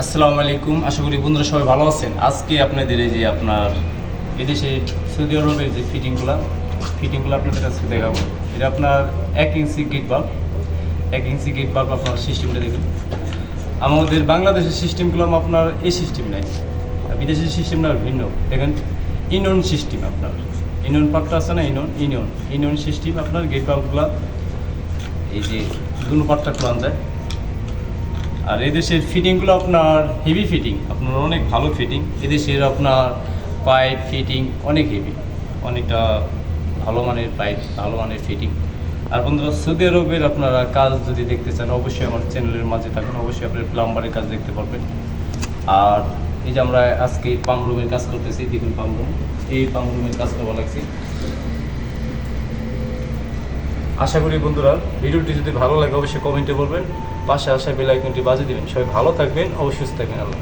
আসসালামু আলাইকুম। আশা করি বন্ধুরা সবাই ভালো আছেন। আজকে আপনাদের এই যে আপনার এদেশে সৌদি আরবের যে ফিটিংগুলো ফিটিংগুলো আপনাদের কাছে দেখাবো। এটা আপনার এক ইঞ্চি গেট বাল্ব এক ইঞ্চি গেট বাল্ব আপনার সিস্টেমটা দেখুন। আমাদের বাংলাদেশের সিস্টেমগুলো আপনার এই সিস্টেম নাই। বিদেশের সিস্টেমটা ভিন্ন। দেখেন, ইনন সিস্টেম আপনার। ইনন পাকটা আছে না? ইনন ইনন। ইনন সিস্টেম আপনার গেট বাল্বগুলো এই যে দুনো পাটটা খোলান যায় আর এদেশের ফিটিংগুলো আপনার হেভি ফিটিং আপনার অনেক ভালো ফিটিং এদেশের আপনার পাইপ ফিটিং অনেক হেভি অনেকটা ভালো মানের পাইপ ভালো মানের ফিটিং আর বন্ধুরা, সৌদি আরবের আপনারা কাজ যদি দেখতে চান, অবশ্যই আমার চ্যানেলের মাঝে থাকুন, অবশ্যই আপনার প্লাম্বারের কাজ দেখতে পারবেন। আর এই যে আমরা আজকে পাম্প রুমের কাজ করতেছি, দেখুন পাম্প রুম এই পাম্প রুমের কাজ করব লাগছে। আশা করি বন্ধুরা ভিডিওটি যদি ভালো লাগে, অবশ্যই কমেন্টে বলবেন। পাশে আসা বেল আইকনটি বাজিয়ে দিবেন। সবাই ভালো থাকবেন, অবশ্যই থাকবেন। আল্লাহ